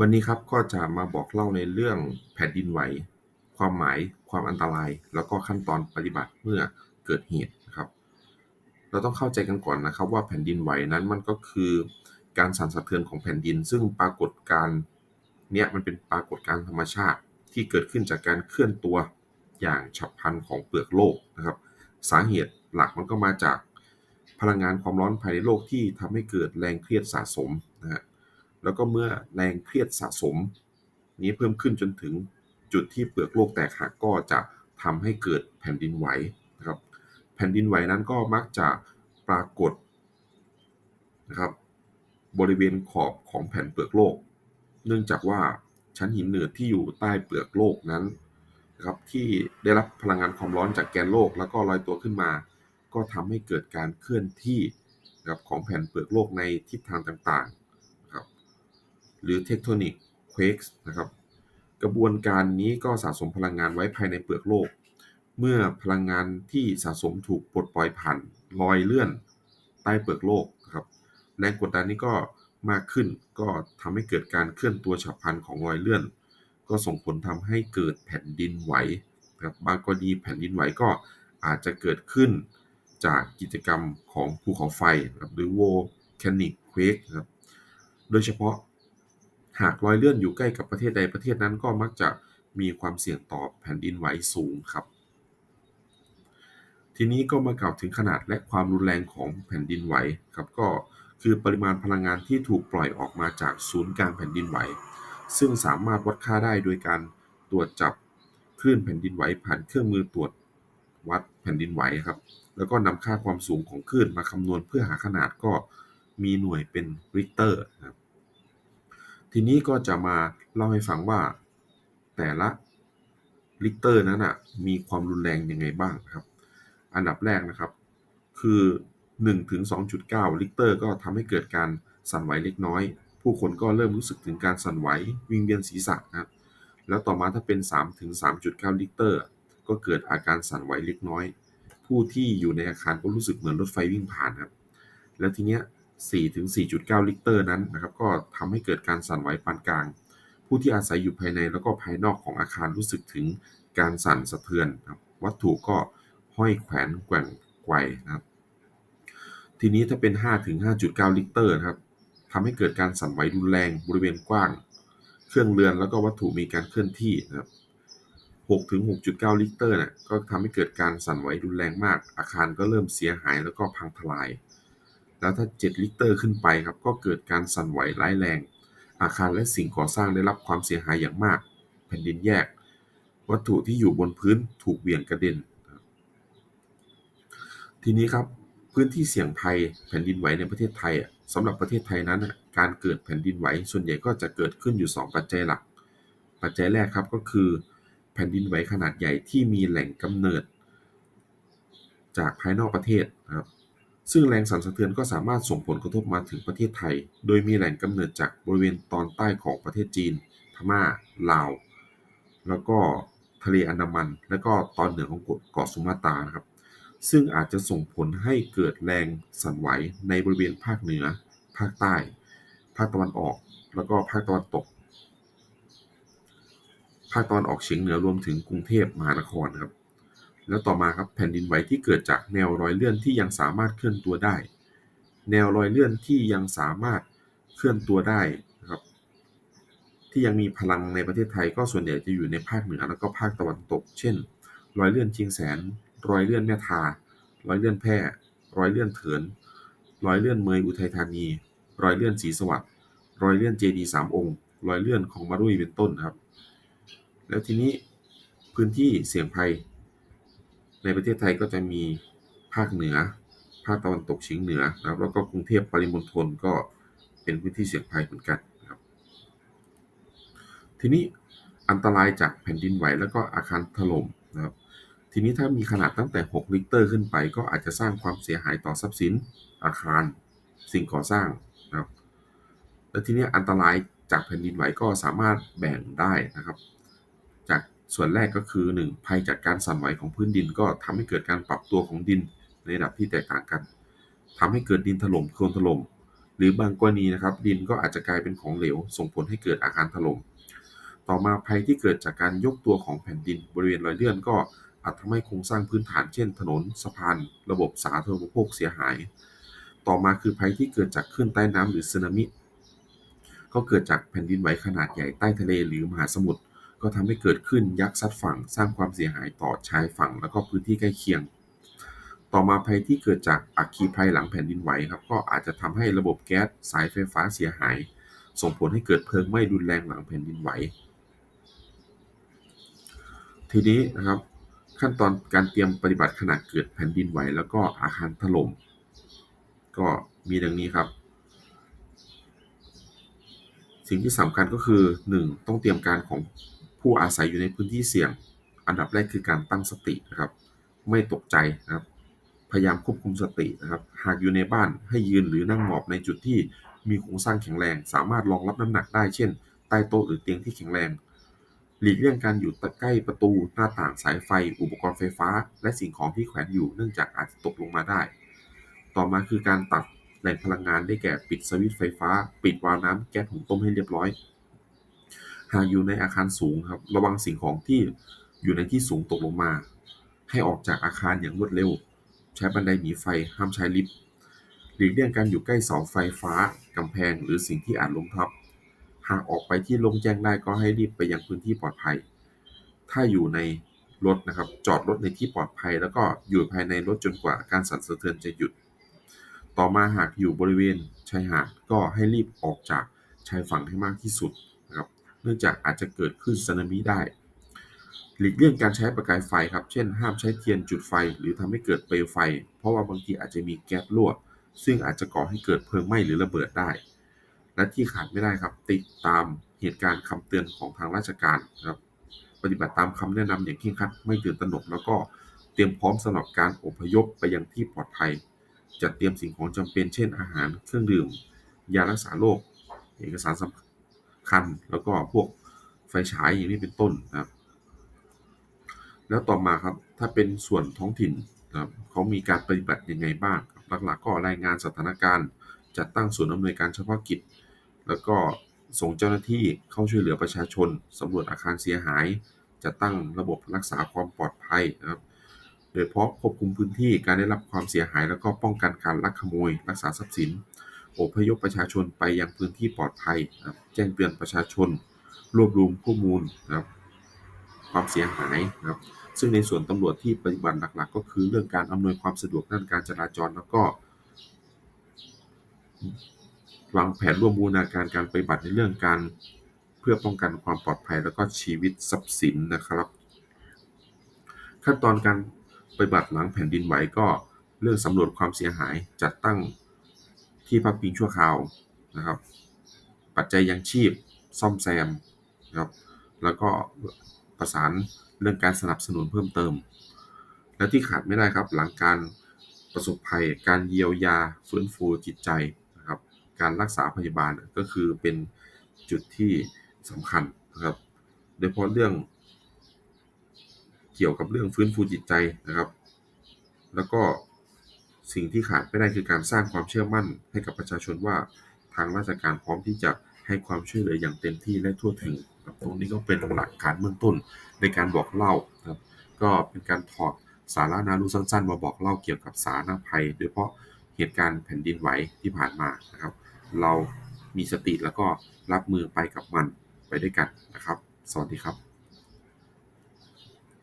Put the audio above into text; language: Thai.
วันนี้ครับก็จะมาบอกเล่าในเรื่องแผ่นดินไหว ความหมาย ความอันตราย แล้วก็ขั้นตอนปฏิบัติเมื่อเกิดเหตุนะครับ เราต้องเข้าใจกันก่อนนะครับว่าแผ่นดินไหวนั้นมันก็คือการสั่นสะเทือนของแผ่นดิน ซึ่งปรากฏการเนี้ยมันเป็นปรากฏการธรรมชาติที่เกิดขึ้นจากการเคลื่อนตัวอย่างฉับพลันของเปลือกโลกนะครับ สาเหตุหลักมันก็มาจากพลังงานความร้อนภายในโลกที่ทำให้เกิดแรงเครียดสะสมนะฮะ แล้วก็เมื่อแรงเครียดสะสม นี้เพิ่มขึ้นจนถึงจุดที่เปลือกโลกแตกหักก็จะทำให้เกิดแผ่นดินไหวนะครับ แผ่นดินไหวนั้นก็มักจะปรากฏนะครับ บริเวณขอบของแผ่นเปลือกโลก เนื่องจากว่าชั้นหินเหนือที่อยู่ใต้เปลือกโลกนั้นนะครับที่ได้รับพลังงานความร้อนจากแกนโลกแล้วก็ลอยตัวขึ้นมา ก็ทำให้เกิดการเคลื่อนที่นะครับของแผ่นเปลือกโลกในทิศทางต่างๆ หรือเทคโทนิกเควกส์นะครับ กระบวนการนี้ก็สะสมพลังงานไว้ภายในเปลือกโลก เมื่อพลังงานที่สะสมถูกปลดปล่อยผ่านรอยเลื่อนใต้เปลือกโลกนะครับแรงกดดันนี้ก็มากขึ้นก็ทำให้เกิดการเคลื่อนตัวฉับพลันของรอยเลื่อน ก็ส่งผลทำให้เกิดแผ่นดินไหวครับบางกรณีแผ่นดินไหวก็อาจจะเกิดขึ้นจากกิจกรรมของภูเขาไฟหรือ volcanic quake นะครับโดยเฉพาะ หากรอยเลื่อนอยู่ใกล้กับประเทศใดประเทศนั้นก็มักจะมีความเสี่ยงต่อแผ่นดินไหวสูงครับ ทีนี้ก็มากล่าวถึงขนาดและความรุนแรงของแผ่นดินไหวครับก็คือปริมาณพลังงานที่ถูกปล่อยออกมาจากศูนย์กลางแผ่นดินไหว ซึ่งสามารถวัดค่าได้โดยการตรวจจับคลื่นแผ่นดินไหวผ่านเครื่องมือตรวจวัดแผ่นดินไหวครับ แล้วก็นำค่าความสูงของคลื่นมาคำนวณเพื่อหาขนาดก็มีหน่วยเป็นริกเตอร์ครับ ทีนี้ก็จะมาเล่าให้ฟังว่าแต่ละริกเตอร์นั้นนะมีความรุนแรงยังไงบ้างครับ อันดับแรกนะครับ คือ 1 ถึง 2.9 ลิกเตอร์ก็ทำให้เกิดการสั่นไหวเล็กน้อย ผู้คนก็เริ่มรู้สึกถึงการสั่นไหววิงเวียนศีรษะนะครับแล้วต่อมาถ้าเป็น 3 ถึง 3.9 ลิกเตอร์ ก็เกิดอาการสั่นไหวเล็กน้อย ผู้ที่อยู่ในอาคารก็รู้สึกเหมือนรถไฟวิ่งผ่านครับ แล้วทีเนี้ย 4ถึง4.9 ลิกเตอร์นั้นนะครับก็ทำให้เกิดการสั่นไหวปานกลาง ผู้ที่อาศัยอยู่ภายในแล้วก็ภายนอกของอาคารรู้สึกถึงการสั่นสะเทือนครับวัตถุก็ห้อยแขวนแกว่งไกวนะครับทีนี้ถ้าเป็น 5 ถึง 5.9 ลิตรนะครับทำให้เกิดการสั่นไหวรุนแรงบริเวณกว้าง เครื่องเรือนแล้วก็วัตถุมีการเคลื่อนที่นะครับ6ถึง6.9 ลิตรเนี่ยก็ทำให้เกิดการสั่นไหวรุนแรงมาก อาคารก็เริ่มเสียหายแล้วก็พังทลาย แล้วถ้า 7 ลิตรขึ้นไปครับ ก็เกิดการสั่นไหวร้ายแรง อาคารและสิ่งก่อสร้างได้รับความเสียหายอย่างมาก แผ่นดินแยก วัตถุที่อยู่บนพื้นถูกเหวี่ยงกระเด็น ทีนี้ครับพื้นที่เสี่ยงภัยแผ่นดินไหวในประเทศไทยสำหรับประเทศไทยนั้น การเกิดแผ่นดินไหวส่วนใหญ่ก็จะเกิดขึ้นอยู่ 2 ปัจจัยหลัก ปัจจัยแรกครับก็คือ แผ่นดินไหวขนาดใหญ่ที่มีแหล่งกำเนิด จากภายนอกประเทศนะครับ ซึ่งแรงสั่นสะเทือนก็สามารถส่งผลกระทบมาถึงประเทศไทย โดยมีแหล่งกำเนิดจากบริเวณตอนใต้ของประเทศจีน พม่า ลาว แล้วก็ทะเลอันดามัน และก็ตอนเหนือของเกาะสุมาตรานะครับ ซึ่งอาจจะส่งผลให้เกิดแรงสั่นไหวในบริเวณภาคเหนือ ภาคใต้ ภาคตะวันออก แล้วก็ภาคตะวันตก ภาคตะวันออกเฉียงเหนือรวมถึงกรุงเทพมหานครครับ แล้วต่อมาครับแผ่นดินไหวที่เกิดจากแนวรอยเลื่อนที่ยังสามารถเคลื่อนตัวได้ แนวรอยเลื่อนที่ยังสามารถเคลื่อนตัวได้นะครับ ที่ยังมีพลังในประเทศไทยก็ส่วนใหญ่จะอยู่ในภาคเหนือแล้วก็ภาคตะวันตก เช่น รอยเลื่อนชีงแสน รอยเลื่อนแม่ทา รอยเลื่อนแพร่รอยเลื่อนเถิน รอยเลื่อนเมยอุทัยธานี รอยเลื่อนศรีสวัสดิ์รอยเลื่อนเจดีสามองค์ รอยเลื่อนของมารุยเป็นต้นครับ แล้วทีนี้พื้นที่เสี่ยงภัย ในประเทศไทยก็จะมีภาคเหนือ ภาคตะวันตกเฉียงเหนือนะครับ แล้วก็กรุงเทพปริมณฑลก็เป็นพื้นที่เสี่ยงภัยเหมือนกันนะครับ ทีนี้อันตรายจากแผ่นดินไหวแล้วก็อาคารถล่มนะครับ ทีนี้ถ้ามีขนาดตั้งแต่ 6 ลิตรขึ้นไป ก็อาจจะสร้างความเสียหายต่อทรัพย์สิน อาคาร สิ่งก่อสร้างนะครับ แล้วทีนี้อันตรายจากแผ่นดินไหวก็สามารถแบ่งได้นะครับ ส่วนแรกก็คือ 1. ภัยจากการสั่นไหวของพื้นดินก็ทำให้เกิดการปรับตัวของดินในระดับที่แตกต่างกันทำให้เกิดดินถล่มโคลนถล่ม หรือบางกรณีนะครับ ดินก็อาจจะกลายเป็นของเหลว ส่งผลให้เกิดอาคารถล่ม ต่อมาภัยที่เกิดจากการยกตัวของแผ่นดิน บริเวณรอยเลื่อนก็อาจทำให้โครงสร้างพื้นฐานเช่น ถนน สะพาน ระบบสาธารณูปโภคเสียหาย ต่อมาคือภัยที่เกิดจากคลื่นใต้น้ำหรือสึนามิ ก็เกิดจากแผ่นดินไหวขนาดใหญ่ใต้ทะเลหรือมหาสมุทร ก็ทำให้เกิดขึ้นยักษ์ซัดฝั่งสร้างความเสียหายต่อชายฝั่ง แล้วก็พื้นที่ใกล้เคียง ต่อมาภัยที่เกิดจากอัคคีภัยหลังแผ่นดินไหวครับก็อาจจะทำให้ระบบแก๊สสายไฟฟ้าเสียหาย ส่งผลให้เกิดเพลิงไหม้รุนแรงหลังแผ่นดินไหว ทีนี้นะครับขั้นตอนการเตรียมปฏิบัติขณะเกิดแผ่นดินไหว แล้วก็อาคารถล่มก็มีดังนี้ครับ สิ่งที่สำคัญก็คือ 1. ต้องเตรียมการของ ผู้อาศัยอยู่ในพื้นที่เสี่ยง อันดับแรกคือการตั้งสตินะครับ ไม่ตกใจนะครับ พยายามควบคุมสตินะครับ หากอยู่ในบ้านให้ยืนหรือนั่งหมอบในจุดที่มีโครงสร้างแข็งแรง สามารถรองรับน้ำหนักได้เช่น ใต้โต๊ะหรือเตียงที่แข็งแรง หลีกเลี่ยงการอยู่ใกล้ประตูหน้าต่างสายไฟ อุปกรณ์ไฟฟ้า และสิ่งของที่แขวนอยู่เนื่องจากอาจจะตกลงมาได้ ต่อมาคือการตัดแหล่งพลังงานได้แก่ปิดสวิตช์ไฟฟ้า ปิดวาล์วน้ำแก๊สหุงต้มให้เรียบร้อย หากอยู่ในอาคารสูงครับ ระวังสิ่งของที่อยู่ในที่สูงตกลงมา ให้ออกจากอาคารอย่างรวดเร็ว ใช้บันไดหนีไฟ ห้ามใช้ลิฟต์ หลีกเลี่ยงการอยู่ใกล้เสาไฟฟ้ากำแพง หรือสิ่งที่อาจล้มทับ หากออกไปที่โล่งแจ้งได้ก็ให้รีบไปยังพื้นที่ปลอดภัย ถ้าอยู่ในรถนะครับ จอดรถในที่ปลอดภัย แล้วก็อยู่ภายในรถจนกว่าการสั่นสะเทือนจะหยุด ต่อมาหากอยู่บริเวณชายหาดก็ให้รีบออกจากชายฝั่งให้มากที่สุด เนื่องจากอาจจะเกิดขึ้นสึนามิได้ หลีกเลี่ยงการใช้ประกายไฟครับ เช่น ห้ามใช้เทียนจุดไฟ หรือทำให้เกิดเปลวไฟ เพราะว่าบางทีอาจจะมีแก๊สรั่ว ซึ่งอาจจะก่อให้เกิดเพลิงไหม้หรือระเบิดได้ และที่ขาดไม่ได้ครับ ติดตามเหตุการณ์คำเตือนของทางราชการครับ ปฏิบัติตามคำแนะนำอย่างเคร่งครัด ไม่ตื่นตระหนก แล้วก็เตรียมพร้อมสำหรับการอพยพไปยังที่ปลอดภัย จัดเตรียมสิ่งของจำเป็น เช่น อาหาร เครื่องดื่ม ยารักษาโรค เอกสารสำคัญ คัน แล้วก็พวกไฟฉายอย่างนี้เป็นต้นนะครับ แล้วต่อมาครับถ้าเป็นส่วนท้องถิ่นนะครับเขามีการปฏิบัติยังไงบ้าง หลักๆ ก็รายงานสถานการณ์ จัดตั้งศูนย์อำนวยการเฉพาะกิจ แล้วก็ส่งเจ้าหน้าที่เข้าช่วยเหลือประชาชนสำรวจอาคารเสียหาย จัดตั้งระบบรักษาความปลอดภัยนะครับโดยเฉพาะควบคุมพื้นที่การได้รับความเสียหาย แล้วก็ป้องกันการลักขโมย รักษาทรัพย์สิน อพยพประชาชนไปยังพื้นที่ปลอดภัยนะครับแจ้งเตือนประชาชน รวบรวมข้อมูลนะครับความเสียหายนะครับซึ่งในส่วนตำรวจที่ปฏิบัติหลักๆ ก็คือเรื่องการอำนวยความสะดวกด้านการจราจรแล้วก็วางแผนร่วมบูรณาการการปฏิบัติในเรื่องการเพื่อป้องกันความปลอดภัยแล้วก็ชีวิตทรัพย์สินนะครับ ขั้นตอนการปฏิบัติหลังแผ่นดินไหวก็เรื่องสำรวจความเสียหายจัดตั้ง ที่พักพิงชั่วคราวนะครับ ปัจจัยยังชีพซ่อมแซมนะครับ แล้วก็ประสานเรื่องการสนับสนุนเพิ่มเติม และที่ขาดไม่ได้ครับ หลังการประสบภัยการเยียวยาฟื้นฟูจิตใจนะครับ การรักษาพยาบาลก็คือเป็นจุดที่สำคัญนะครับโดยเฉพาะเรื่อง เกี่ยวกับเรื่องฟื้นฟูจิตใจนะครับ แล้วก็ สิ่งที่ขาดไม่ได้คือการสร้างความเชื่อมั่นให้กับประชาชนว่าทางราชการพร้อมที่จะให้ความช่วยเหลืออย่างเต็มที่และทั่วถึงครับตรงนี้ก็เป็นหลักการเบื้องต้นในการบอกเล่าครับ ก็เป็นการถอดสาระน่ารู้สั้นๆ มาบอกเล่าเกี่ยวกับสาธารณภัย โดยเฉพาะเหตุการณ์แผ่นดินไหวที่ผ่านมานะครับ เรามีสติแล้วก็รับมือไปกับมันไปด้วยกันนะครับ สวัสดีครับ